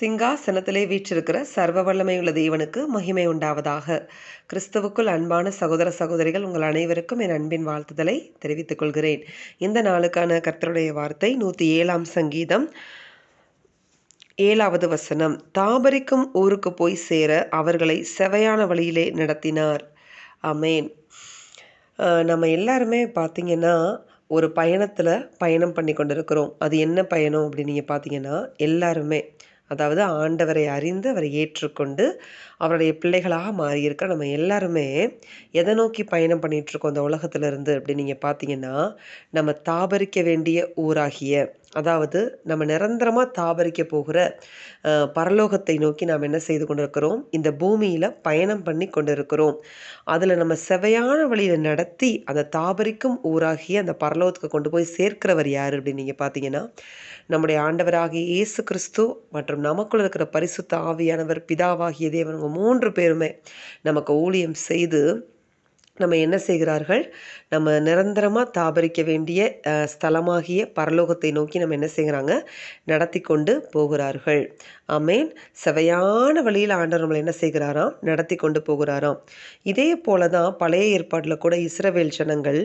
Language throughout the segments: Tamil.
சிங்காசனத்திலே வீற்றிருக்கிற சர்வ வல்லமையுள்ள தேவனுக்கு மகிமை உண்டாவதாக. கிறிஸ்துவுக்குள் அன்பான சகோதர சகோதரிகள் உங்கள் அனைவருக்கும் என் அன்பின் வாழ்த்துதலை தெரிவித்துக் கொள்கிறேன். இந்த நாளுக்கான கர்த்தருடைய வார்த்தை நூற்றி ஏழாம் சங்கீதம் ஏழாவது வசனம். தாபரிக்கும் ஊருக்கு போய் சேர அவர்களை செவையான வழியிலே நடத்தினார். அமேன் நம்ம எல்லாருமே பார்த்திங்கன்னா ஒரு பயணத்தில் பயணம் பண்ணி கொண்டிருக்கிறோம். அது என்ன பயணம் அப்படின்னு நீங்கள் பார்த்தீங்கன்னா எல்லாருமே அதாவது ஆண்டவரை அறிந்து அவரை ஏற்றுக்கொண்டு அவருடைய பிள்ளைகளாக மாறியிருக்க நம்ம எல்லாருமே எதை நோக்கி பயணம் பண்ணிகிட்ருக்கோம் அந்த உலகத்திலிருந்து அப்படின்னு நீங்கள் பார்த்தீங்கன்னா நம்ம தாபரிக்க வேண்டிய ஊராகிய அதாவது நம்ம நிரந்தரமாக தாபரிக்க போகிற பரலோகத்தை நோக்கி நாம் என்ன செய்து கொண்டிருக்கிறோம்? இந்த பூமியில் பயணம் பண்ணி கொண்டிருக்கிறோம். அதில் நம்ம செவையான வழியில் நடத்தி அந்த தாபரிக்கும் ஊராகிய அந்த பரலோகத்துக்கு கொண்டு போய் சேர்க்கிறவர் யார் அப்படின்னு நீங்கள் பார்த்தீங்கன்னா நம்முடைய ஆண்டவராகிய இயேசு கிறிஸ்து மற்றும் நமக்குள்ள இருக்கிற பரிசுத்த ஆவியானவர் பிதாவாகிய தேவன் மூன்று பேருமே நமக்கு ஊழியம் செய்து நம்ம என்ன செய்கிறார்கள்? நம்ம நிரந்தரமாக தாபரிக்க வேண்டிய ஸ்தலமாகிய பரலோகத்தை நோக்கி நம்ம என்ன செய்கிறாங்க? நடத்தி கொண்டு போகிறார்கள். அமேன் செவையான வழியில் ஆண்டவர் நம்மளை என்ன செய்கிறாராம்? நடத்தி கொண்டு போகிறாராம். இதே போல தான் பழைய ஏற்பாட்டில் கூட இஸ்ரவேல் ஜனங்கள்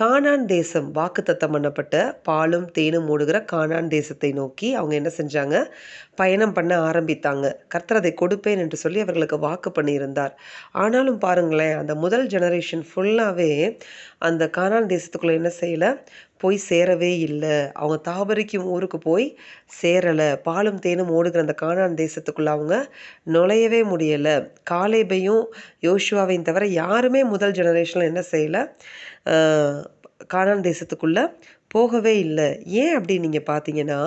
கானான் தேசம் வாக்குத்தத்தம் பண்ணப்பட்ட பாலும் தேனும் ஓடுகிற கானான் தேசத்தை நோக்கி அவங்க என்ன செஞ்சாங்க? பயணம் பண்ண ஆரம்பித்தாங்க. கர்த்தர் அதை கொடுப்பேன் என்று சொல்லி அவர்களுக்கு வாக்கு பண்ணியிருந்தார். ஆனாலும் பாருங்களேன் அந்த முதல் ஜெனரேஷன் ஃபுல்லாகவே அந்த கானான் தேசத்துக்குள்ளே என்ன செய்யலை? போய் சேரவே இல்லை. அவங்க தாபரிக்கும் ஊருக்கு போய் சேரலை. பாலும் தேனும் ஓடுகிற அந்த கானான் தேசத்துக்குள்ளே அவங்க நுழையவே முடியலை. காலேபையும் யோசுவாவையும் தவிர யாருமே முதல் ஜெனரேஷனில் என்ன செய்யலை? கானான் தேசத்துக்குள்ளே போகவே இல்லை. ஏன் அப்படின்னு நீங்கள் பார்த்தீங்கன்னா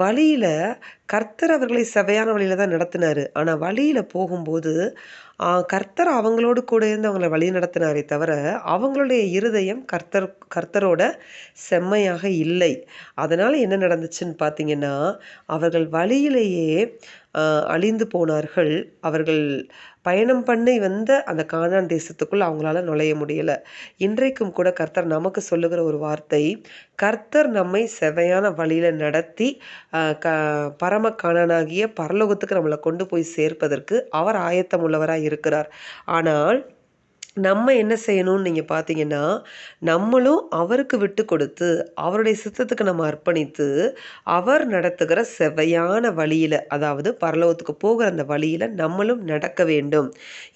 வழியில் கர்த்தர் அவர்களை செவையான வழியில் தான் நடத்தினார். ஆனால் வழியில் போகும்போது கர்த்தர் அவங்களோடு கூட இருந்து அவங்கள வழி நடத்தினாரே தவிர அவங்களுடைய இருதயம் கர்த்தர் கர்த்தரோட செம்மையாக இல்லை. அதனால் என்ன நடந்துச்சுன்னு பார்த்தீங்கன்னா அவர்கள் வழியிலேயே அழிந்து போனார்கள். அவர்கள் பயணம் பண்ணி வந்த அந்த காணான் தேசத்துக்குள் அவங்களால நுழைய முடியலை. இன்றைக்கும் கூட கர்த்தர் நமக்கு சொல்லுகிற ஒரு வார்த்தை கர்த்தர் நம்மை செவையான வழியில் நடத்தி க பரம காணனாகிய பரலோகத்துக்கு நம்மளை கொண்டு போய் சேர்ப்பதற்கு அவர் ஆயத்தம் உள்ளவராக இருக்கிறார். ஆனால் நம்ம என்ன செய்யணும்னு நீங்கள் பார்த்தீங்கன்னா நம்மளும் அவருக்கு விட்டு கொடுத்து அவருடைய சித்தத்துக்கு நம்ம அர்ப்பணித்து அவர் நடத்துகிற செவையான வழியில் அதாவது பரலோகத்துக்கு போகிற அந்த வழியில் நம்மளும் நடக்க வேண்டும்.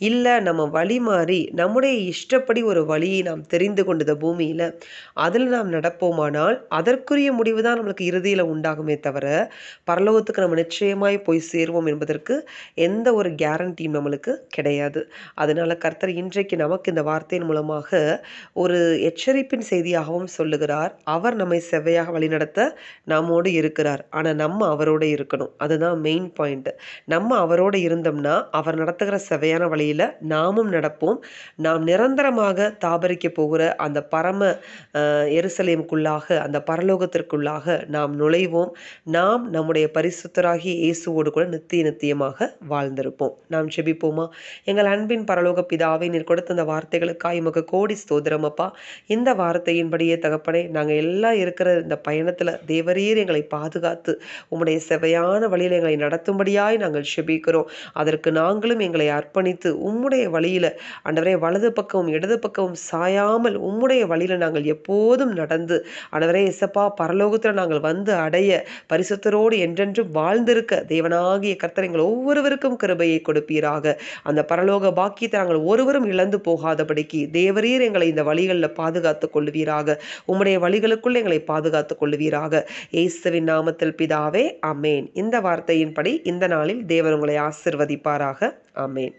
இல்லை நம்ம வழி மாறி நம்முடைய இஷ்டப்படி ஒரு வழியை நாம் தெரிந்து கொண்டத பூமியில் அதில் நாம் நடப்போமானால் அதற்குரிய முடிவு தான் நம்மளுக்கு இறுதியில் உண்டாகுமே தவிர பரலோகத்துக்கு நம்ம நிச்சயமாய் போய் சேருவோம் என்பதற்கு எந்த ஒரு கேரண்டியும் நம்மளுக்கு கிடையாது. அதனால் கர்த்தர் இன்றைக்கு நம்ம நமக்கு இந்த வார்த்தையின் மூலமாக ஒரு எச்சரிப்பின் செய்தியாகவும் சொல்லுகிறார். அவர் நம்மை செவ்வையாக வழிநடத்த நம்மோடு இருக்கிறார். ஆனால் நம்ம அவரோடு இருக்கணும். அதுதான் மெயின் பாயிண்ட் நம்ம அவரோடு இருந்தோம்னா அவர் நடத்துகிற செவையான வழியில் நாமும் நடப்போம். நாம் நிரந்தரமாக தாபரிக்க போகிற அந்த பரம எருசலேமுக்குள்ளாக அந்த பரலோகத்திற்குள்ளாக நாம் நுழைவோம். நாம் நம்முடைய பரிசுத்தராகி இயேசுவோடு கூட நித்திய நித்தியமாக வாழ்ந்திருப்போம். நாம் செபிப்போமா? எங்கள் அன்பின் பரலோக பிதாவை நீர் கொடுத்த அந்த வார்த்தைகளுக்காக இமக்கு கோடி ஸ்தோதிரம் அப்பா. இந்த வார்த்தையின்படியே தகப்பனே நாங்கள் எல்லாம் இருக்கிற இந்த பயணத்தில் தேவரீர் எங்களை பாதுகாத்து உம்முடைய செவையான வழியில் எங்களை நடத்தும்படியாய் நாங்கள் செபிக்கிறோம். அதற்கு நாங்களும் எங்களை அர்ப்பணித்து உம்முடைய வழியில் அண்டவரே வலது பக்கமும் இடது பக்கமும் சாயாமல் உம்முடைய வழியில் நாங்கள் எப்போதும் நடந்து அண்டவரே எசப்பா பரலோகத்தில் நாங்கள் வந்து அடைய பரிசுத்தரோடு என்றென்றும் வாழ்ந்திருக்க தேவனாகிய கர்த்தர் எங்கள் ஒவ்வொருவருக்கும் கிருபையை கொடுப்பீராக. அந்த பரலோக பாக்கியத்தை நாங்கள் ஒருவரும் இழந்து போ போகாதபடிக்கு தேவரீர் எங்களை இந்த வழிகளில் பாதுகாத்து கொள்வீராக உம்முடைய வழிகளுக்குள் எங்களை பாதுகாத்து கொள்வீராக இயேசுவின் நாமத்தில் பிதாவே அமேன் இந்த வார்த்தையின்படி இந்த நாளில் தேவன் உங்களை ஆசிர்வதிப்பாராக. அமேன்